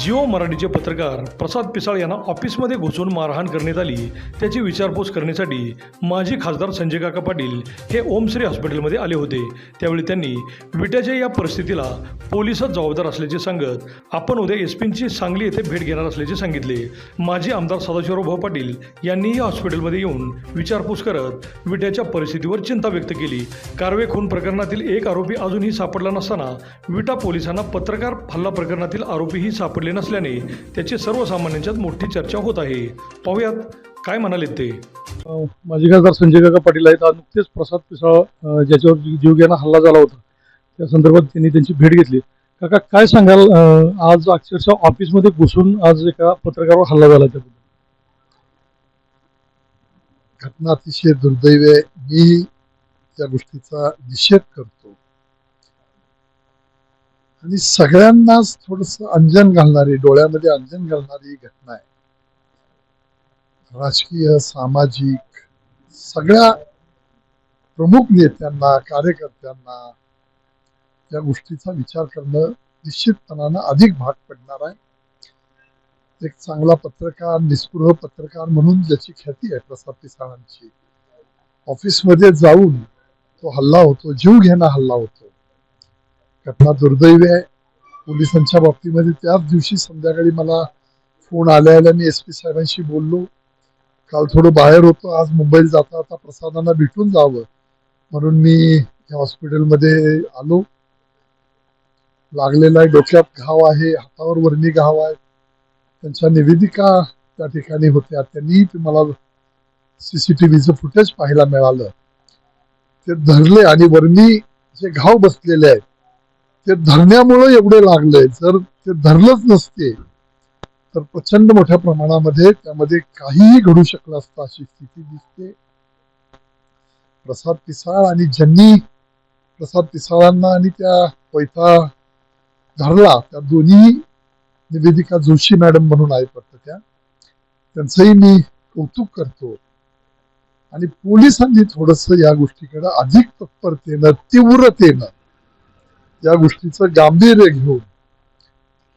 जिओ मराठीचे पत्रकार प्रसाद पिसाळ यांना ऑफिसमध्ये घुसून मारहाण करण्यात आली. त्याची विचारपूस करण्यासाठी माजी खासदार संजय काका पाटील हे ओमश्री हॉस्पिटलमध्ये आले होते. त्यावेळी त्यांनी विट्याच्या या परिस्थितीला पोलिसच जबाबदार असल्याचे सांगत आपण उद्या एस पींची सांगली येथे भेट घेणार असल्याचे सांगितले. माजी आमदार सदाशिवराव भाऊ पाटील यांनीही हॉस्पिटलमध्ये येऊन विचारपूस करत विट्याच्या परिस्थितीवर चिंता व्यक्त केली. कारवे खून प्रकरणातील एक आरोपी अजूनही सापडला नसताना विटा पोलिसांना पत्रकार हल्ला प्रकरणातील आरोपीही सापडले नसल्याने त्याची सर्वसामान्यांच्यात मोठी चर्चा होत आहे. पाहुयात काय म्हणाले ते. माजी खासदार संजय काका पाटील आहेत. आज नुकतेच प्रसाद पिसाळ ज्याच्यावर जीवघेणा हल्ला झाला होता. त्या संदर्भात त्यांनी त्यांची भेट घेतली. काका काय सांगाल? आज अक्षरशः ऑफिसमध्ये घुसून आज एका पत्रकारावर हल्ला झाला त्याबद्दल. घटना अतिशय दुर्दैव आहे. मी त्या गोष्टीचा निषेध करतो. आणि सगळ्यांनाच थोडस अंजन घालणारी डोळ्यामध्ये अंजन घालणारी घटना आहे. राजकीय सामाजिक सगळ्या प्रमुख नेत्यांना कार्यकर्त्यांना या गोष्टीचा विचार करणं निश्चितपणानं अधिक भाग पडणार आहे. एक चांगला पत्रकार निस्पृह पत्रकार म्हणून ज्याची ख्याती आहे प्रसाद पिसाळांची. ऑफिसमध्ये जाऊन तो हल्ला होतो जीव घेणा हल्ला होतो. घटना दुर्दैवी आहे. पोलिसांच्या बाबतीमध्ये त्याच दिवशी संध्याकाळी मला फोन आल्या आल्या मी एस पी साहेबांशी बोललो. काल थोडं बाहेर होतो. आज मुंबईला जाता आता प्रसादांना भेटून जावं म्हणून मी या हॉस्पिटलमध्ये आलो. लागलेला आहे डोक्यात घाव आहे हातावर वर्णी घाव आहे. त्यांच्या निवेदिका त्या ठिकाणी होत्या. त्यांनी ते मला सीसीटीव्हीचं फुटेज पाहायला मिळालं. ते धरले आणि वरणी जे घाव बसलेले आहेत ते धरण्यामुळे एवढे लागले जर ते धरलंच नसते तर प्रचंड मोठ्या प्रमाणामध्ये त्यामध्ये काहीही घडू शकलं असतं अशी स्थिती दिसते. प्रसाद पिसाळ आणि ज्यांनी प्रसाद पिसाळांना आणि त्या पैता धरला त्या दोन्ही निवेदिका जोशी मॅडम म्हणून आहेत वाटतं त्या त्यांचंही मी कौतुक करतो. आणि पोलिसांनी थोडस या गोष्टीकडे अधिक तत्परतेनं तीव्रतेनं या गोष्टीचं गांभीर्य घेऊन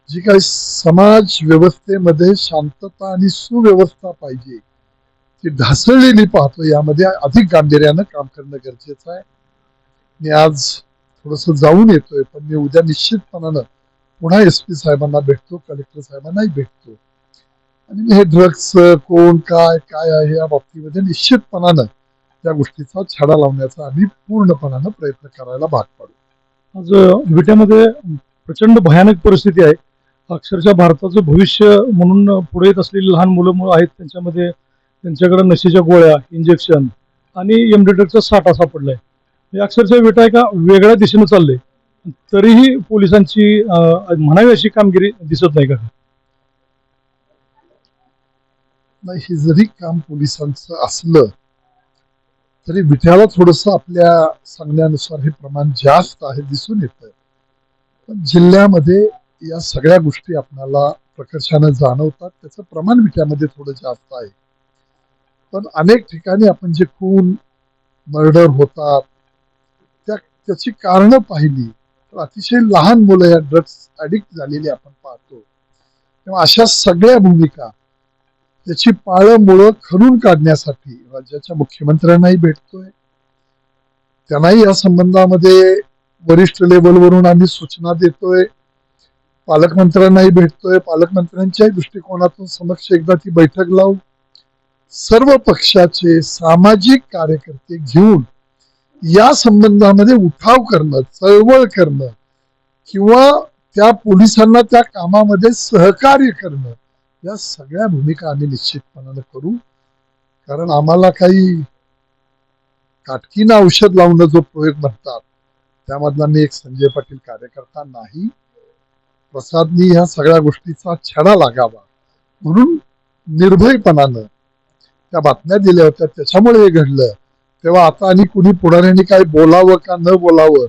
जी काही समाज व्यवस्थेमध्ये शांतता आणि सुव्यवस्था पाहिजे ती ढासळलेली पाहतो यामध्ये अधिक गांभीर्यानं काम करणं गरजेचं आहे. मी आज थोडस जाऊन येतोय पण मी उद्या निश्चितपणानं पुन्हा एस पी साहेबांना भेटतो कलेक्टर साहेबांनाही भेटतो. आणि मी हे ड्रग्स कोण काय काय आहे या बाबतीमध्ये निश्चितपणानं त्या गोष्टीचा छडा लावण्याचा आम्ही पूर्णपणानं प्रयत्न करायला भाग पाडू. आज विट्यामध्ये प्रचंड भयानक परिस्थिती आहे. अक्षरशः भारताचं भविष्य म्हणून पुढे येत असलेली लहान मुलं मुलं आहेत त्यांच्यामध्ये त्यांच्याकडे नशेच्या गोळ्या इंजेक्शन आणि एमडेटरचा साठा सापडला आहे म्हणजे अक्षरशः विटा एका वेगळ्या दिशेनं चालले. तरीही पोलिसांची म्हणावी अशी कामगिरी दिसत नाही का? नाही हे जरी काम पोलिसांचं असलं तरी विठ्याला थोडस आपल्या सांगण्यानुसार हे प्रमाण जास्त आहे दिसून येत पण जिल्ह्यामध्ये या सगळ्या गोष्टी आपल्याला प्रकर्षानं जाणवतात. त्याचं प्रमाण विट्यामध्ये थोडं जास्त आहे. पण अनेक ठिकाणी आपण जे खून मर्डर होतात त्या त्याची कारणं पाहिली तर अतिशय लहान मुलं या ड्रग्स ऍडिक्ट झालेली आपण पाहतो. तेव्हा अशा सगळ्या भूमिका त्याची पाळंमुळं खरून काढण्यासाठी राज्याच्या मुख्यमंत्र्यांनाही भेटतोय. त्यांनाही या संबंधामध्ये वरिष्ठ लेवलवरून आम्ही सूचना देतोय. पालकमंत्र्यांनाही भेटतोय. पालकमंत्र्यांच्याही दृष्टिकोनातून समक्ष एकदा ती बैठक लावू. सर्व पक्षाचे सामाजिक कार्यकर्ते घेऊन या संबंधामध्ये उठाव करणं चळवळ करणं किंवा त्या पोलिसांना त्या कामामध्ये सहकार्य करणं या सगळ्या भूमिका आम्ही निश्चितपणानं करू. कारण आम्हाला काही काटकीनं औषध लावणं जो प्रयोग म्हणतात त्यामधला मी एक संजय पाटील कार्यकर्ता नाही. प्रसादनी ह्या सगळ्या गोष्टीचा छडा लागावा. म्हणून निर्भयपणानं त्या बातम्या दिल्या होत्या. त्याच्यामुळे हे घडलं. तेव्हा आता आणि कुणी पुढाऱ्यांनी काय बोलावं का न बोलावं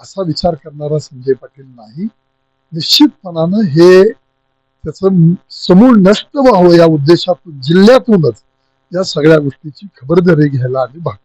असा विचार करणारा संजय पाटील नाही. निश्चितपणानं हे त्याचं समूळ नष्ट व्हावं या उद्देशातून जिल्ह्यातूनच या सगळ्या गोष्टीची खबरदारी घ्यायला आम्ही भाग